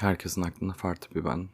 Herkesin aklında farklı bir ben.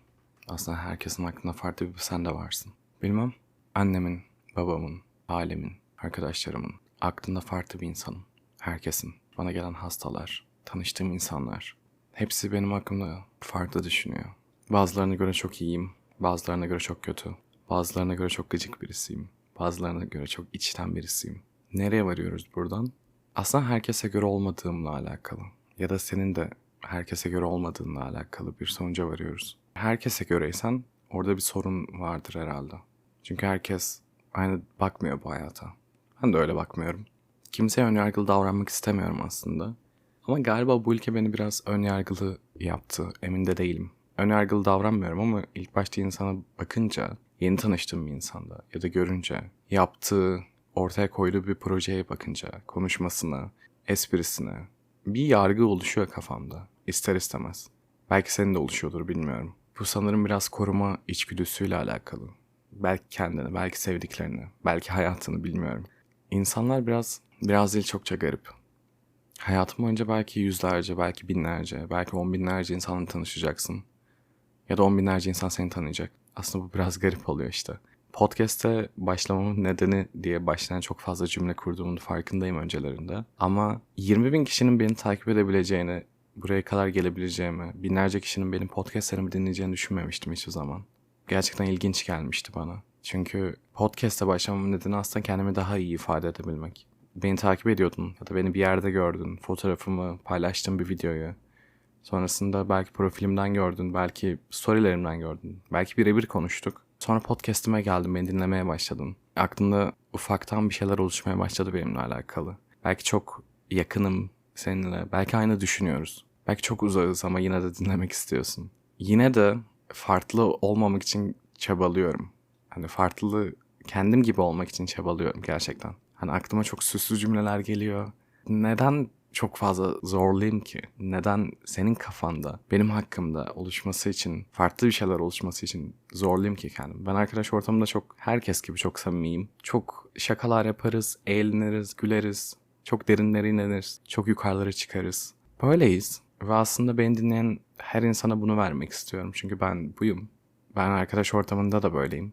Aslında herkesin aklında farklı bir sen de varsın. Bilmem. Annemin, babamın, ailemin, arkadaşlarımın aklında farklı bir insanım. Herkesin. Bana gelen hastalar, tanıştığım insanlar. Hepsi benim hakkımda farklı düşünüyor. Bazılarına göre çok iyiyim. Bazılarına göre çok kötü. Bazılarına göre çok gıcık birisiyim. Bazılarına göre çok içten birisiyim. Nereye varıyoruz buradan? Aslında herkese göre olmadığımla alakalı. Ya da senin de herkese göre olmadığınla alakalı bir sonuca varıyoruz. Herkese göreysen orada bir sorun vardır herhalde. Çünkü herkes aynı bakmıyor bu hayata. Ben de öyle bakmıyorum. Kimseye önyargılı davranmak istemiyorum aslında. Ama galiba bu ülke beni biraz önyargılı yaptı. Emin de değilim. Önyargılı davranmıyorum ama ilk başta insana bakınca, yeni tanıştığım bir insanda ya da görünce, yaptığı, ortaya koyduğu bir projeye bakınca, konuşmasına, esprisine bir yargı oluşuyor kafamda. İster istemez. Belki senin de oluşuyordur bilmiyorum. Bu sanırım biraz koruma içgüdüsüyle alakalı. Belki kendini, belki sevdiklerini, belki hayatını bilmiyorum. İnsanlar biraz, biraz değil çokça garip. Hayatım boyunca belki yüzlerce, belki binlerce, belki on binlerce insanla tanışacaksın. Ya da on binlerce insan seni tanıyacak. Aslında bu biraz garip oluyor işte. Podcast'te başlamamın nedeni diye başlayan çok fazla cümle kurduğumun farkındayım öncelerinde. Ama 20 bin kişinin beni takip edebileceğini, buraya kadar gelebileceğimi, binlerce kişinin benim podcastlerimi dinleyeceğini düşünmemiştim hiçbir zaman. Gerçekten ilginç gelmişti bana. Çünkü podcast'te başlamamın nedeni aslında kendimi daha iyi ifade edebilmek. Beni takip ediyordun ya da beni bir yerde gördün, fotoğrafımı, paylaştığım bir videoyu. Sonrasında belki profilimden gördün, belki storylerimden gördün, belki birebir konuştuk. Sonra podcast'ime geldin, beni dinlemeye başladın. Aklımda ufaktan bir şeyler oluşmaya başladı benimle alakalı. Belki çok yakınım seninle, belki aynı düşünüyoruz. Belki çok uzağız ama yine de dinlemek istiyorsun. Yine de farklı olmamak için çabalıyorum. Hani farklı kendim gibi olmak için çabalıyorum gerçekten. Hani aklıma çok süslü cümleler geliyor. Neden çok fazla zorlayayım ki? Neden senin kafanda benim hakkımda oluşması için, farklı bir şeyler oluşması için zorlayayım ki kendim? Ben arkadaş ortamında çok herkes gibi çok samimiyim. Çok şakalar yaparız, eğleniriz, güleriz. Çok derinlere ineriz, çok yukarılara çıkarız. Böyleyiz ve aslında beni dinleyen her insana bunu vermek istiyorum. Çünkü ben buyum. Ben arkadaş ortamında da böyleyim.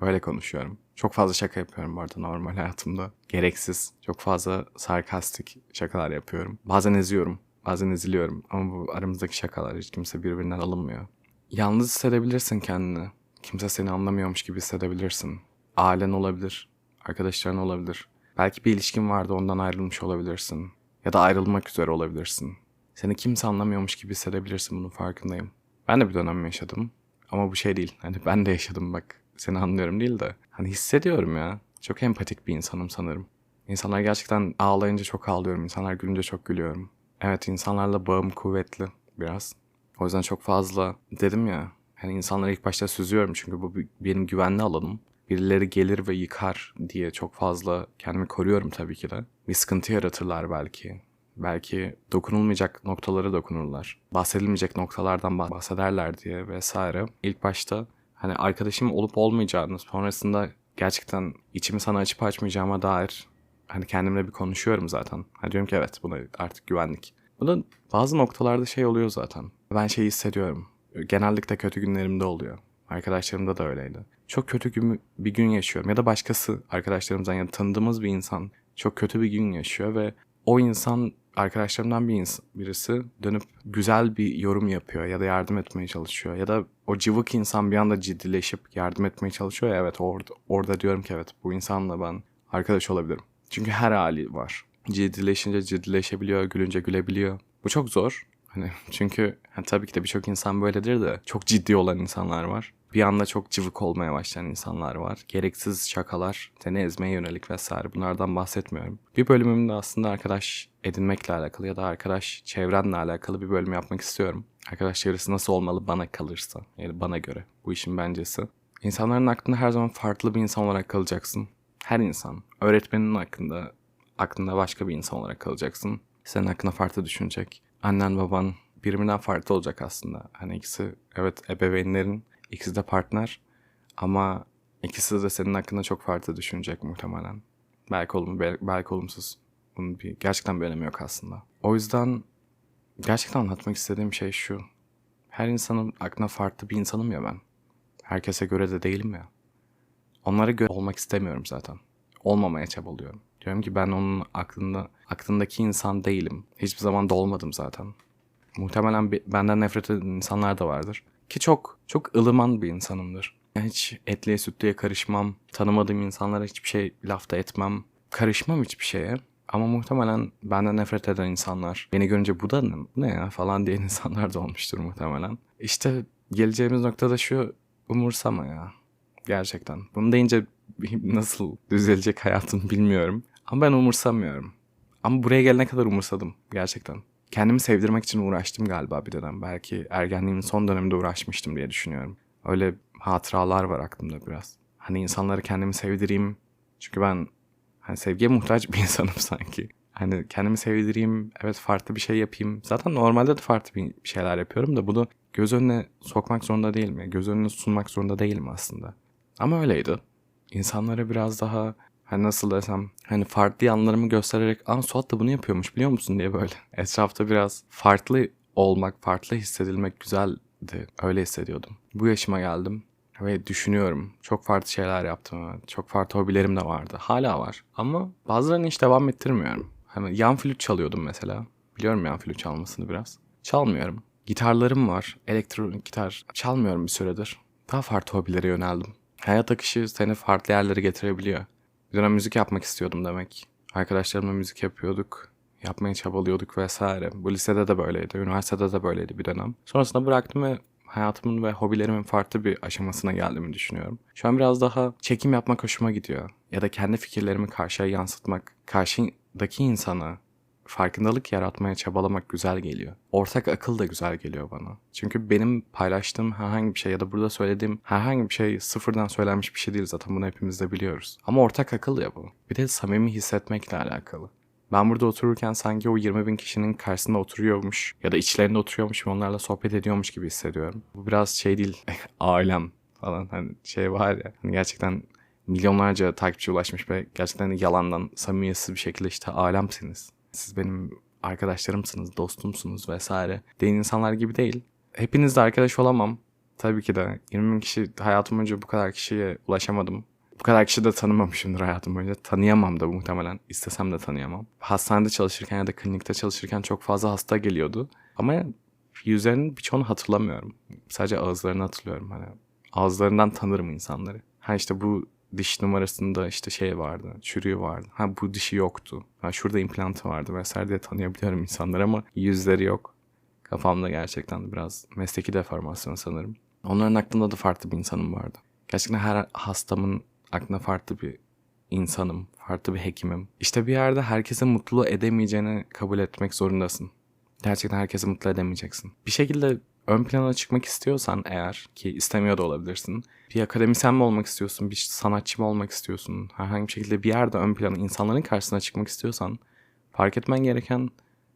Böyle konuşuyorum. Çok fazla şaka yapıyorum bu arada normal hayatımda. Gereksiz. Çok fazla sarkastik şakalar yapıyorum. Bazen eziyorum. Bazen eziliyorum. Ama bu aramızdaki şakalar hiç kimse birbirinden alınmıyor. Yalnız hissedebilirsin kendini. Kimse seni anlamıyormuş gibi hissedebilirsin. Ailen olabilir. Arkadaşların olabilir. Belki bir ilişkin vardı ondan ayrılmış olabilirsin. Ya da ayrılmak üzere olabilirsin. Seni kimse anlamıyormuş gibi hissedebilirsin bunun farkındayım. Ben de bir dönem yaşadım. Ama bu şey değil. Hani ben de yaşadım bak. Seni anlıyorum değil de. Hani hissediyorum ya. Çok empatik bir insanım sanırım. İnsanlar gerçekten ağlayınca çok ağlıyorum. İnsanlar gülünce çok gülüyorum. Evet insanlarla bağım kuvvetli biraz. O yüzden çok fazla dedim ya. Hani insanları ilk başta süzüyorum çünkü bu benim güvenli alanım. Birileri gelir ve yıkar diye çok fazla kendimi koruyorum tabii ki de. Bir sıkıntı yaratırlar belki. Belki dokunulmayacak noktalara dokunurlar. Bahsedilmeyecek noktalardan bahsederler diye vesaire. İlk başta hani arkadaşım olup olmayacağını sonrasında gerçekten içimi sana açıp açmayacağıma dair hani kendimle bir konuşuyorum zaten. Hani diyorum ki evet buna artık güvenlik. Bu da bazı noktalarda şey oluyor zaten. Ben şey hissediyorum. Genellikle kötü günlerimde oluyor. Arkadaşlarımda da öyleydi. Çok kötü bir gün yaşıyorum ya da başkası arkadaşlarımızdan ya da tanıdığımız bir insan çok kötü bir gün yaşıyor ve o insan arkadaşlarımdan bir ins- birisi dönüp güzel bir yorum yapıyor ya da yardım etmeye çalışıyor ya da o cıvık insan bir anda ciddileşip yardım etmeye çalışıyor ya evet orada orada diyorum ki evet bu insanla ben arkadaş olabilirim. Çünkü her hali var. Ciddileşince ciddileşebiliyor, gülünce gülebiliyor. Bu çok zor. Hani çünkü hani tabii ki de birçok insan böyledir de çok ciddi olan insanlar var. Bir anda çok cıvık olmaya başlayan insanlar var. Gereksiz şakalar, seni ezmeye yönelik vesaire bunlardan bahsetmiyorum. Bir bölümümde aslında arkadaş edinmekle alakalı ya da arkadaş çevrenle alakalı bir bölüm yapmak istiyorum. Arkadaş çevresi nasıl olmalı bana kalırsa. Yani bana göre. Bu işin bencesi. İnsanların aklında her zaman farklı bir insan olarak kalacaksın. Her insan. Öğretmenin hakkında aklında başka bir insan olarak kalacaksın. Senin hakkında farklı düşünecek. Annen baban birbirinden farklı olacak aslında. Hani ikisi evet ebeveynlerin ikisi de partner ama ikisi de senin hakkında çok farklı düşünecek muhtemelen. Belki olumlu belki olumsuz. Bunun bir, gerçekten bir önemi yok aslında. O yüzden gerçekten anlatmak istediğim şey şu. Her insanın aklına farklı bir insanım ya ben. Herkese göre de değilim ya. Onlara göre olmak istemiyorum zaten. Olmamaya çabalıyorum. Diyorum ki ben onun aklında aklındaki insan değilim. Hiçbir zaman da olmadım zaten. Muhtemelen benden nefret eden insanlar da vardır. Ki çok çok ılıman bir insanımdır. Hiç etliye sütlüye karışmam. Tanımadığım insanlara hiçbir şey lafta etmem. Karışmam hiçbir şeye. Ama muhtemelen benden nefret eden insanlar, beni görünce bu da ne ya falan diyen insanlar da olmuştur muhtemelen. İşte geleceğimiz noktada şu umursama ya. Gerçekten. Bunu deyince nasıl düzelecek hayatım bilmiyorum. Ama ben umursamıyorum. Ama buraya gelene kadar umursadım gerçekten. Kendimi sevdirmek için uğraştım galiba bir dönem. Belki ergenliğimin son döneminde uğraşmıştım diye düşünüyorum. Öyle hatıralar var aklımda biraz. Hani insanları kendimi sevdireyim. Çünkü ben hani sevgiye muhtaç bir insanım sanki. Hani kendimi sevdireyim, evet farklı bir şey yapayım. Zaten normalde de farklı bir şeyler yapıyorum da bunu göz önüne sokmak zorunda değilim. ya. Göz önüne sunmak zorunda değilim aslında. Ama öyleydi. İnsanlara biraz daha hani nasıl desem hani farklı yanlarımı göstererek aa Suat da bunu yapıyormuş biliyor musun diye böyle etrafta biraz farklı olmak, farklı hissedilmek güzeldi. Öyle hissediyordum. Bu yaşıma geldim ve düşünüyorum. Çok farklı şeyler yaptım. Çok farklı hobilerim de vardı. Hala var. Ama bazılarını hiç devam ettirmiyorum. Hani yan flüt çalıyordum mesela. Biliyorum yan flüt çalmasını biraz. Çalmıyorum. Gitarlarım var. Elektronik gitar çalmıyorum bir süredir. Daha farklı hobilere yöneldim. Hayat akışı seni farklı yerlere getirebiliyor. Bir dönem müzik yapmak istiyordum demek. Arkadaşlarımla müzik yapıyorduk. Yapmaya çabalıyorduk vesaire. Bu lisede de böyleydi. Üniversitede de böyleydi bir dönem. Sonrasında bıraktım ve hayatımın ve hobilerimin farklı bir aşamasına geldiğimi düşünüyorum. Şu an biraz daha çekim yapmak hoşuma gidiyor. Ya da kendi fikirlerimi karşıya yansıtmak, karşıdaki insana farkındalık yaratmaya çabalamak güzel geliyor. Ortak akıl da güzel geliyor bana. Çünkü benim paylaştığım herhangi bir şey ya da burada söylediğim herhangi bir şey sıfırdan söylenmiş bir şey değil zaten bunu hepimiz de biliyoruz. Ama ortak akıl ya bu. Bir de samimi hissetmekle alakalı. Ben burada otururken sanki o 20 bin kişinin karşısında oturuyormuş ya da içlerinde oturuyormuş ve onlarla sohbet ediyormuş gibi hissediyorum. Bu biraz şey değil, ailem falan hani şey var ya hani gerçekten milyonlarca takipçi ulaşmış ve gerçekten yalandan samimiyetsiz bir şekilde işte alemsiniz. Siz benim arkadaşlarımsınız, dostumsunuz vesaire. Deyin insanlar gibi değil. Hepinizle arkadaş olamam. Tabii ki de 20 bin kişi hayatım boyunca bu kadar kişiye ulaşamadım. Bu kadar kişi de tanımamışımdır hayatım boyunca. Tanıyamam da muhtemelen. İstesem de tanıyamam. Hastanede çalışırken ya da klinikte çalışırken çok fazla hasta geliyordu. Ama yüzlerinin birçoğunu hatırlamıyorum. Sadece ağızlarını hatırlıyorum. Hani ağızlarından tanırım insanları. Ha işte bu diş numarasında işte şey vardı, çürüğü vardı. Ha bu dişi yoktu. Ha şurada implantı vardı vesaire diye tanıyabiliyorum insanları ama yüzleri yok. Kafamda gerçekten biraz mesleki deformasyon sanırım. Onların aklında da farklı bir insanım vardı. Gerçekten her hastamın aklına farklı bir insanım, farklı bir hekimim. İşte bir yerde herkese mutlu edemeyeceğini kabul etmek zorundasın. Gerçekten herkesi mutlu edemeyeceksin. Bir şekilde ön plana çıkmak istiyorsan eğer ki istemiyor da olabilirsin. Bir akademisyen mi olmak istiyorsun, bir sanatçı mı olmak istiyorsun? Herhangi bir şekilde bir yerde ön plana, insanların karşısına çıkmak istiyorsan fark etmen gereken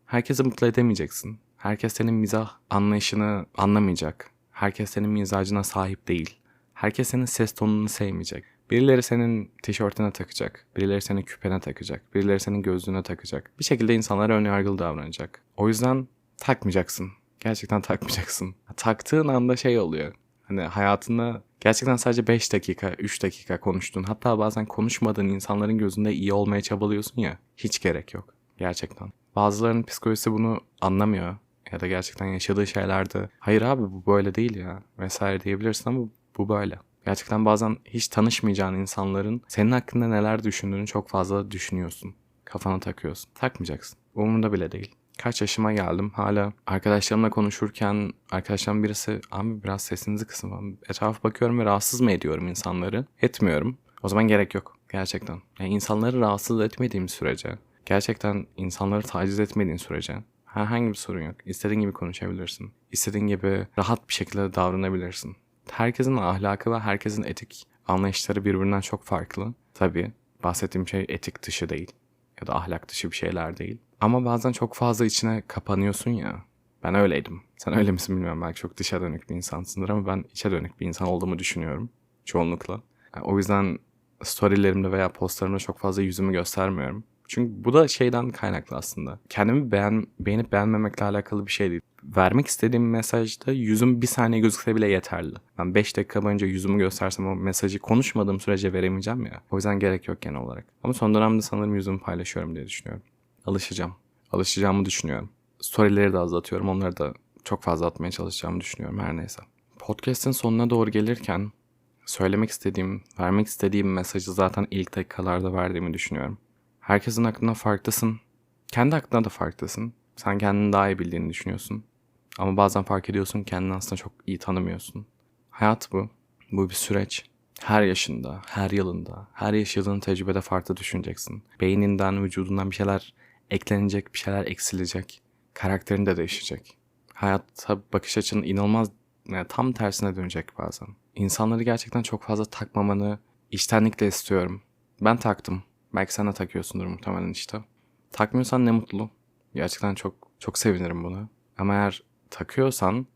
herkesi mutlu edemeyeceksin. Herkes senin mizah anlayışını anlamayacak. Herkes senin mizacına sahip değil. Herkes senin ses tonunu sevmeyecek. Birileri senin tişörtüne takacak. Birileri senin küpene takacak. Birileri senin gözlüğüne takacak. Bir şekilde insanlara önyargılı davranacak. O yüzden takmayacaksın. Gerçekten takmayacaksın. Taktığın anda şey oluyor. Hani hayatında gerçekten sadece 5 dakika, 3 dakika konuştun. Hatta bazen konuşmadığın insanların gözünde iyi olmaya çabalıyorsun ya. Hiç gerek yok. Gerçekten. Bazılarının psikolojisi bunu anlamıyor. Ya da gerçekten yaşadığı şeylerde hayır abi bu böyle değil ya vesaire diyebilirsin ama bu böyle. Gerçekten bazen hiç tanışmayacağın insanların senin hakkında neler düşündüğünü çok fazla düşünüyorsun. Kafana takıyorsun. Takmayacaksın. Umurunda bile değil. Kaç yaşıma geldim hala arkadaşlarımla konuşurken arkadaşlarım birisi abi biraz sesinizi kısın falan. Etrafa bakıyorum ve rahatsız mı ediyorum insanları? Etmiyorum. O zaman gerek yok. Gerçekten. Yani insanları rahatsız etmediğim sürece gerçekten insanları taciz etmediğin sürece herhangi bir sorun yok. İstediğin gibi konuşabilirsin. İstediğin gibi rahat bir şekilde davranabilirsin. Herkesin ahlakı ve herkesin etik anlayışları birbirinden çok farklı. Tabii bahsettiğim şey etik dışı değil ya da ahlak dışı bir şeyler değil. Ama bazen çok fazla içine kapanıyorsun ya. Ben öyleydim. Sen öyle misin bilmiyorum. Belki çok dışa dönük bir insansındır ama ben içe dönük bir insan olduğumu düşünüyorum. Çoğunlukla. Yani o yüzden storylerimde veya postlarımda çok fazla yüzümü göstermiyorum. Çünkü bu da şeyden kaynaklı aslında. Kendimi beğen, beğenip beğenmemekle alakalı bir şey değil. Vermek istediğim mesajda yüzüm bir saniye gözükse bile yeterli. Ben 5 dakika boyunca yüzümü göstersem o mesajı konuşmadığım sürece veremeyeceğim ya. O yüzden gerek yok genel olarak. Ama son dönemde sanırım yüzümü paylaşıyorum diye düşünüyorum. Alışacağım. Alışacağımı düşünüyorum. Storyleri de azaltıyorum. Onları da çok fazla atmaya çalışacağımı düşünüyorum her neyse. Podcast'in sonuna doğru gelirken söylemek istediğim, vermek istediğim mesajı zaten ilk dakikalarda verdiğimi düşünüyorum. Herkesin aklına farklısın. Kendi aklına da farklısın. Sen kendini daha iyi bildiğini düşünüyorsun. Ama bazen fark ediyorsun kendini aslında çok iyi tanımıyorsun. Hayat bu. Bu bir süreç. Her yaşında, her yılında, her yaşadığın tecrübede farklı düşüneceksin. Beyninden, vücudundan bir şeyler eklenecek, bir şeyler eksilecek. Karakterin de değişecek. Hayata bakış açın inanılmaz yani tam tersine dönecek bazen. İnsanları gerçekten çok fazla takmamanı içtenlikle istiyorum. Ben taktım. Belki sen de takıyorsundur muhtemelen işte. Takmıyorsan ne mutlu. Gerçekten çok çok sevinirim buna. Ama eğer takıyorsan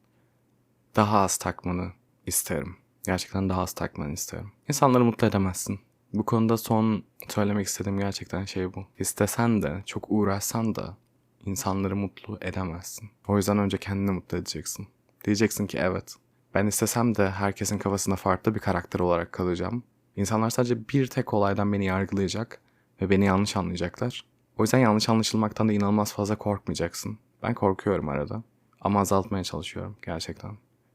daha az takmanı isterim. Gerçekten daha az takmanı isterim. İnsanları mutlu edemezsin. Bu konuda son söylemek istediğim gerçekten şey bu. İstesen de, çok uğraşsan da insanları mutlu edemezsin. O yüzden önce kendini mutlu edeceksin. Diyeceksin ki evet, ben istesem de herkesin kafasında farklı bir karakter olarak kalacağım. İnsanlar sadece bir tek olaydan beni yargılayacak ve beni yanlış anlayacaklar. O yüzden yanlış anlaşılmaktan da inanılmaz fazla korkmayacaksın. Ben korkuyorum arada. Ama azaltmaya çalışıyorum gerçekten.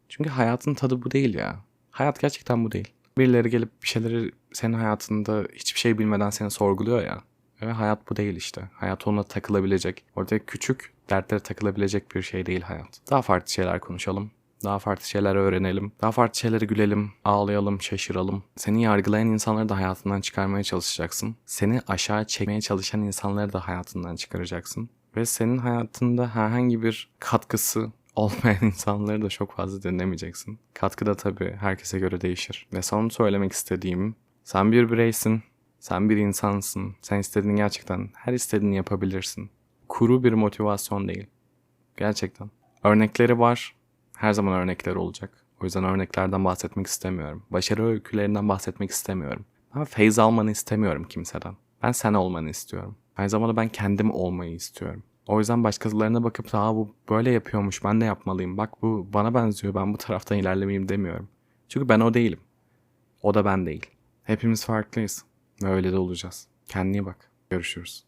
Çünkü hayatın tadı bu değil ya. Hayat gerçekten bu değil. Birileri gelip bir şeyleri senin hayatında hiçbir şey bilmeden seni sorguluyor ya. Ve hayat bu değil işte. Hayat onunla takılabilecek, orada küçük dertlere takılabilecek bir şey değil hayat. Daha farklı şeyler konuşalım. Daha farklı şeyler öğrenelim. Daha farklı şeyleri gülelim, ağlayalım, şaşıralım. Seni yargılayan insanları da hayatından çıkarmaya çalışacaksın. Seni aşağı çekmeye çalışan insanları da hayatından çıkaracaksın. Ve senin hayatında herhangi bir katkısı olmayan insanları da çok fazla dinlemeyeceksin. Katkı da tabii herkese göre değişir. Ve son söylemek istediğim, sen bir bireysin, sen bir insansın. Sen istediğini gerçekten, her istediğini yapabilirsin. Kuru bir motivasyon değil. Gerçekten. Örnekleri var. Her zaman örnekler olacak. O yüzden örneklerden bahsetmek istemiyorum. Başarı öykülerinden bahsetmek istemiyorum. Ben feyz almanı istemiyorum kimseden. Ben sen olmanı istiyorum. Aynı zamanda ben kendim olmayı istiyorum. O yüzden başkalarına bakıp daha bu böyle yapıyormuş ben de yapmalıyım. Bak bu bana benziyor ben bu taraftan ilerlemeyeyim demiyorum. Çünkü ben o değilim. O da ben değil. Hepimiz farklıyız. Ve öyle de olacağız. Kendine bak. Görüşürüz.